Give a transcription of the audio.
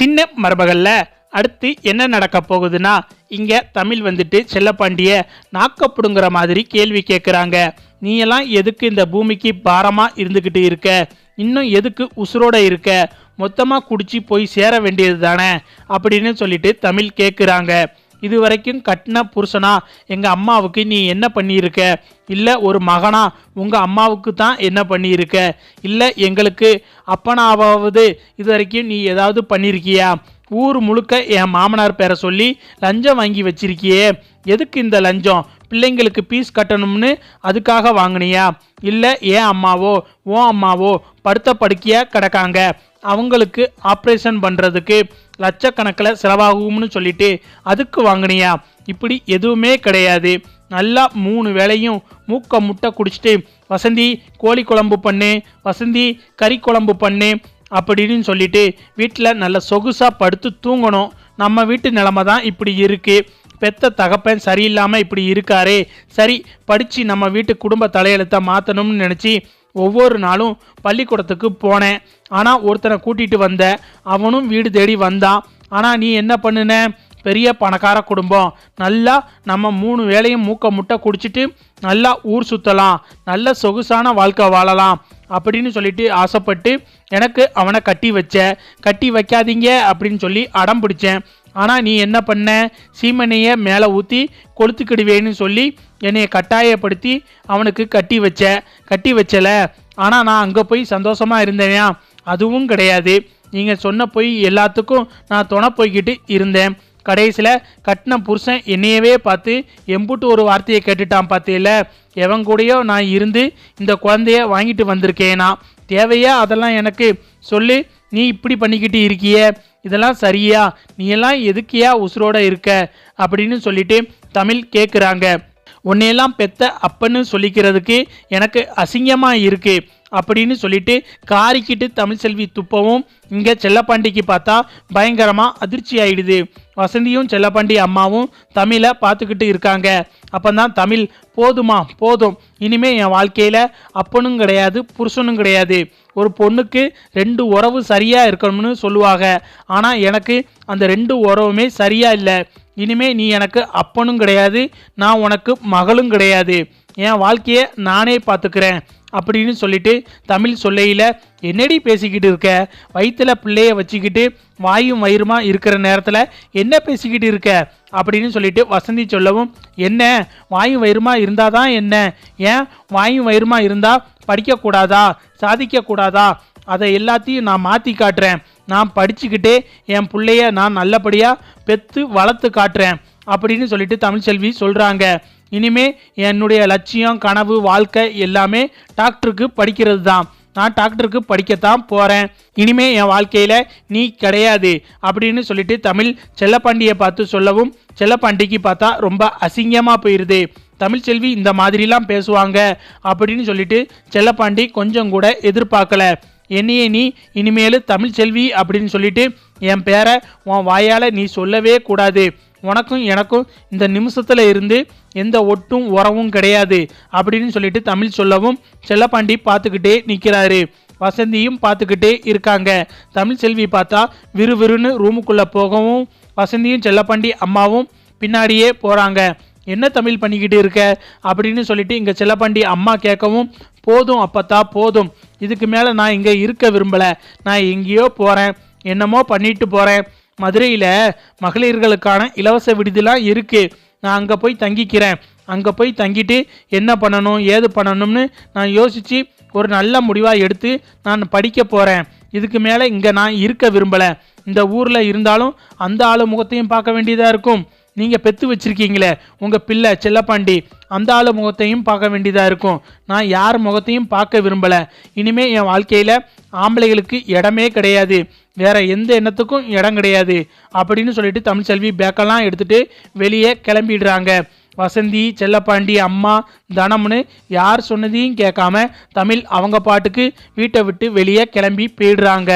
சின்ன மரபகல்ல அடுத்து என்ன நடக்க போகுதுன்னா இங்கே தமிழ் வந்துட்டு செல்லப்பாண்டிய நாக்கப்படுங்கிற மாதிரி கேள்வி கேட்குறாங்க நீயெல்லாம் எதுக்கு இந்த பூமிக்கு பாரமாக இருந்துக்கிட்டு இருக்க? இன்னும் எதுக்கு உசுரோட இருக்க? மொத்தமாக குடிச்சு போய் சேர வேண்டியது தானே அப்படின்னு சொல்லிட்டு தமிழ் கேட்குறாங்க இது வரைக்கும் கட்டின புருஷனா? எங்கள் அம்மாவுக்கு நீ என்ன பண்ணியிருக்க? இல்லை ஒரு மகனா? உங்கள் அம்மாவுக்கு தான் என்ன பண்ணியிருக்க? இல்லை எங்களுக்கு அப்பனாவது இது வரைக்கும் நீ ஏதாவது பண்ணியிருக்கியா ஊர் முழுக்க என் மாமனார் பேரை சொல்லி லஞ்சம் வாங்கி வச்சிருக்கியே. எதுக்கு இந்த லஞ்சம்? பிள்ளைங்களுக்கு பீஸ் கட்டணும்னு அதுக்காக வாங்கினியா? இல்லை ஏன் அம்மாவோ ஓ அம்மாவோ படுத்த படுக்கையாக கிடக்காங்க? அவங்களுக்கு ஆப்ரேஷன் பண்ணுறதுக்கு லட்சக்கணக்கில் செலவாகும்னு சொல்லிட்டு அதுக்கு வாங்கினியா? இப்படி எதுவுமே கிடையாது. நல்லா மூணு வேளையும் மூக்க முட்டை குடிச்சிட்டு வசந்தி கோழி குழம்பு பண்ணு வசந்தி கறி குழம்பு பண்ணு அப்படின்னு சொல்லிட்டு வீட்டில் நல்ல சொகுசாக படுத்து தூங்கணும். நம்ம வீட்டு நிலமை தான் இப்படி இருக்குது பெத்த தகப்பன் சரியில்லாமல் இப்படி இருக்காரே. சரி படித்து நம்ம வீட்டு குடும்ப தலையெழுத்தை மாற்றணும்னு நினச்சி ஒவ்வொரு நாளும் பள்ளிக்கூடத்துக்கு போனேன். ஆனால் ஒருத்தனை கூட்டிகிட்டு வந்த. அவனும் வீடு தேடி வந்தான் ஆனால் நீ என்ன பண்ணுன? பெரிய பணக்கார குடும்பம். நல்லா நம்ம மூணு வேளையும் மூக்க முட்டை குடிச்சிட்டு நல்லா ஊர் சுற்றலாம் நல்ல சொகுசான வாழ்க்கை வாழலாம் அப்படின்னு சொல்லிட்டு ஆசைப்பட்டு எனக்கு அவனை கட்டி வச்ச. கட்டி வைக்காதீங்க அப்படின்னு சொல்லி அடம் பிடிச்சேன். ஆனால் நீ என்ன பண்ண? சீமனையை மேலே ஊற்றி கொளுத்துக்கிடுவேன்னு சொல்லி என்னையை கட்டாயப்படுத்தி அவனுக்கு கட்டி வச்ச கட்டி வச்சல. ஆனால் நான் அங்கே போய் சந்தோஷமாக இருந்தேனா அதுவும் கிடையாது. நீங்கள் சொன்ன போய் எல்லாத்துக்கும் நான் துணை போய்கிட்டு இருந்தேன். கடைசியில் கட்டின புருஷன் என்னையவே பார்த்து எம்புட்டு ஒரு வார்த்தையை கேட்டுட்டான் பார்த்தேல எவன் கூடயோ நான் இருந்து இந்த குழந்தைய வாங்கிட்டு வந்திருக்கேனா? தேவையா? அதெல்லாம் எனக்கு சொல்லு. நீ இப்படி பண்ணிக்கிட்டு இருக்கிய? இதெல்லாம் சரியா? நீ எல்லாம் எதுக்கியா உசுரோட இருக்க? அப்படின்னு சொல்லிட்டு தமிழ் கேட்குறாங்க உன்னையெல்லாம் பெத்த அப்பன்னு சொல்லிக்கிறதுக்கு எனக்கு அசிங்கமாக இருக்குது அப்படின்னு சொல்லிட்டு காரிக்கிட்டு தமிழ் செல்வி துப்பவும் இங்கே செல்லப்பாண்டிக்கு பார்த்தா பயங்கரமாக அதிர்ச்சி ஆயிடுது. வசந்தியும் செல்லப்பாண்டி அம்மாவும் தமிழை பார்த்துக்கிட்டு இருக்காங்க. அப்போ தான் தமிழ் போதுமா போதும். இனிமே என் வாழ்க்கையில் அப்பனும் கிடையாது புருஷனும் கிடையாது. ஒரு பொண்ணுக்கு ரெண்டு உறவு சரியாக இருக்கணும்னு சொல்லுவாங்க. ஆனால் எனக்கு அந்த ரெண்டு உறவுமே சரியாக இல்லை. இனிமே நீ எனக்கு அப்பனும் கிடையாது நான் உனக்கு மகளும் கிடையாது. என் வாழ்க்கையை நானே பார்த்துக்கிறேன். அப்படின்னு சொல்லிட்டு தமிழ் சொல்லையில் என்னடி பேசிக்கிட்டு இருக்க? வயிற்றுல பிள்ளைய வச்சுக்கிட்டு வாயும் வயிறுமா இருக்கிற நேரத்தில் என்ன பேசிக்கிட்டு இருக்க? அப்படின்னு சொல்லிட்டு வசந்தி சொல்லவும் என்ன? வாயும் வயிறுமா இருந்தால் தான் என்ன? ஏன்? வாயும் வயிறுமா இருந்தால் படிக்கக்கூடாதா? சாதிக்கக்கூடாதா? அதை எல்லாத்தையும் நான் மாற்றி காட்டுறேன். நான் படிச்சுக்கிட்டே என் பிள்ளைய நான் நல்லபடியாக பெற்று வளர்த்து காட்டுறேன். அப்படின்னு சொல்லிட்டு தமிழ்ச்செல்வி சொல்கிறாங்க இனிமே என்னுடைய லட்சியம் கனவு வாழ்க்கை எல்லாமே டாக்டருக்கு படிக்கிறது தான் நான் டாக்டருக்கு படிக்கத்தான் போகிறேன் இனிமே என் வாழ்க்கையில் நீ கிடையாது அப்படின்னு சொல்லிட்டு தமிழ் செல்லப்பாண்டியை பார்த்து சொல்லவும் செல்லப்பாண்டிக்கு பார்த்தா ரொம்ப அசிங்கமாக போயிடுது தமிழ்ச்செல்வி இந்த மாதிரிலாம் பேசுவாங்க அப்படின்னு சொல்லிட்டு செல்லப்பாண்டி கொஞ்சம் கூட எதிர்பார்க்கல. என்னையே நீ இனிமேல் தமிழ் செல்வி அப்படின்னு சொல்லிட்டு என் பேரை உன் வாயால் நீ சொல்லவே கூடாது. உனக்கும் எனக்கும் இந்த நிமிஷத்தில் இருந்து எந்த ஒட்டும் உறவும் கிடையாது அப்படின்னு சொல்லிட்டு தமிழ் சொல்லவும் செல்லப்பாண்டி பார்த்துக்கிட்டே நிற்கிறாரு வசந்தியும் பார்த்துக்கிட்டே இருக்காங்க. தமிழ் செல்வி பார்த்தா விறுவிறுன்னு ரூமுக்குள்ளே போகவும் வசந்தியும் செல்லப்பாண்டி அம்மாவும் பின்னாடியே போகிறாங்க என்ன தமிழ் பண்ணிக்கிட்டு இருக்க? அப்படின்னு சொல்லிட்டு இங்கே செல்லப்பாண்டி அம்மா கேட்கவும் போதும் அப்பத்தா போதும். இதுக்கு மேலே நான் இங்கே இருக்க விரும்பலை. நான் எங்கேயோ போகிறேன் என்னமோ பண்ணிட்டு போகிறேன் மதுரையில் மகளிர்களுக்கான இலவச விடுதிலாம் இருக்குது நான் அங்கே போய் தங்கிக்கிறேன். அங்கே போய் தங்கிட்டு என்ன பண்ணணும் ஏது பண்ணணும்னு நான் யோசித்து ஒரு நல்ல முடிவாக எடுத்து நான் படிக்க போகிறேன் இதுக்கு மேலே இங்கே நான் இருக்க விரும்பலை. இந்த ஊரில் இருந்தாலும் அந்த ஆளு முகத்தையும் பார்க்க வேண்டியதாக இருக்கும். நீங்கள் பெற்று வச்சுருக்கீங்களே உங்கள் பிள்ளை செல்லப்பாண்டி அந்த ஆளு முகத்தையும் பார்க்க வேண்டியதாக இருக்கும். நான் யார் முகத்தையும் பார்க்க விரும்பலை. இனிமேல் என் வாழ்க்கையில் ஆம்பளைகளுக்கு இடமே கிடையாது. வேற எந்த எண்ணத்துக்கும் இடம் கிடையாது. அப்படின்னு சொல்லிட்டு தமிழ்செல்வி பேக்கெல்லாம் எடுத்துட்டு வெளியே கிளம்பிடுறாங்க. வசந்தி செல்லப்பாண்டி அம்மா தனம்னு யார் சொன்னதையும் கேட்காம தமிழ் அவங்க பாட்டுக்கு வீட்டை விட்டு வெளியே கிளம்பி போயிடுறாங்க.